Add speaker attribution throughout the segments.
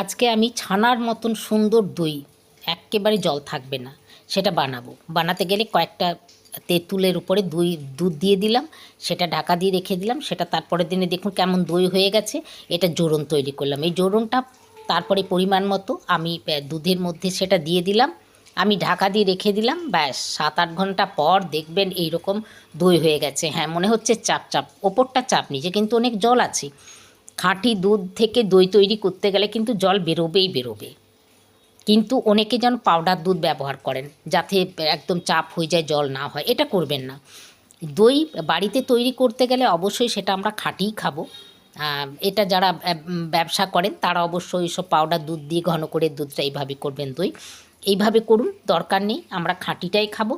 Speaker 1: আজকে আমি ছানার মতন সুন্দর দই, এক্কেবারে জল থাকবে না, সেটা বানাবো। বানাতে গেলে কয়েকটা তেঁতুলের উপরে দই, দুধ দিয়ে দিলাম, সেটা ঢাকা দিয়ে রেখে দিলাম, সেটা তারপরের দিনে দেখুন কেমন দই হয়ে গেছে, এটা জোরন তৈরি করলাম। এই জোরনটা তারপরে পরিমাণ মতো আমি দুধের মধ্যে সেটা দিয়ে দিলাম, আমি ঢাকা দিয়ে রেখে দিলাম, ব্যাস সাত আট ঘণ্টা পর দেখবেন এই রকম দই হয়ে গেছে। হ্যাঁ মনে হচ্ছে চাপ চাপ, ওপরটা চাপ, নিচে কিন্তু অনেক জল আছে। খাঁটি দুধ থেকে দই তৈরি করতে গেলে কিন্তু জল বেরোবেই বেরোবে। কিন্তু অনেকে যেন পাউডার দুধ ব্যবহার করেন, যাতে একদম চাপ হয়ে যায়, জল না হয়, এটা করবেন না। দই বাড়িতে তৈরি করতে গেলে অবশ্যই সেটা আমরা খাঁটিই খাব। এটা যারা ব্যবসা করেন, তারা অবশ্যই সব পাউডার দুধ দিয়ে ঘন করে দুধটা এইভাবে করবেন দই। এইভাবে করুন, দরকার নেই, আমরা খাঁটিটাই খাব।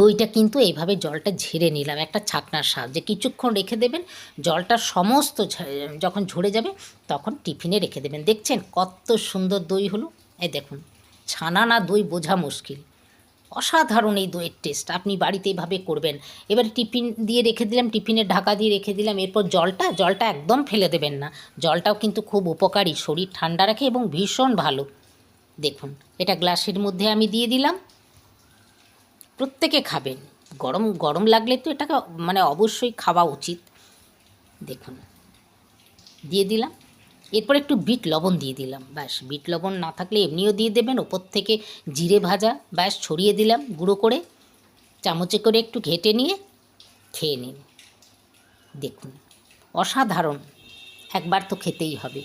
Speaker 1: দইটা কিন্তু এইভাবে জলটা ঝেড়ে নিলাম, একটা ছাকনার সাহায্যে। কিছুক্ষণ রেখে দেবেন, জলটা সমস্ত যখন ঝরে যাবে তখন টিফিনে রেখে দেবেন। দেখছেন কত সুন্দর দই হলো? এই দেখুন ছানা না দই বোঝা মুশকিল। অসাধারণ এই দইয়ের টেস্ট, আপনি বাড়িতে এইভাবে করবেন। এবার টিফিন দিয়ে রেখে দিলাম, টিফিনের ঢাকা দিয়ে রেখে দিলাম, এরপর জলটা জলটা একদম ফেলে দেবেন না। জলটাও কিন্তু খুব উপকারী, শরীর ঠান্ডা রাখে এবং ভীষণ ভালো। দেখুন, এটা গ্লাসের মধ্যে আমি দিয়ে দিলাম। প্রত্যেকে খাবেন। গরম গরম লাগলে তো এটাকে মানে অবশ্যই খাওয়া উচিত। দেখুন, দিয়ে দিলাম। এরপর একটু বিট লবণ দিয়ে দিলাম। ব্যাস, বিট লবণ না থাকলে এমনিও দিয়ে দেবেন। ওপর থেকে জিরে ভাজা, ব্যাস, ছড়িয়ে দিলাম গুঁড়ো করে। চামচে করে একটু ঘেটে নিয়ে খেয়ে নিন। দেখুন, অসাধারণ। একবার তো খেতেই হবে।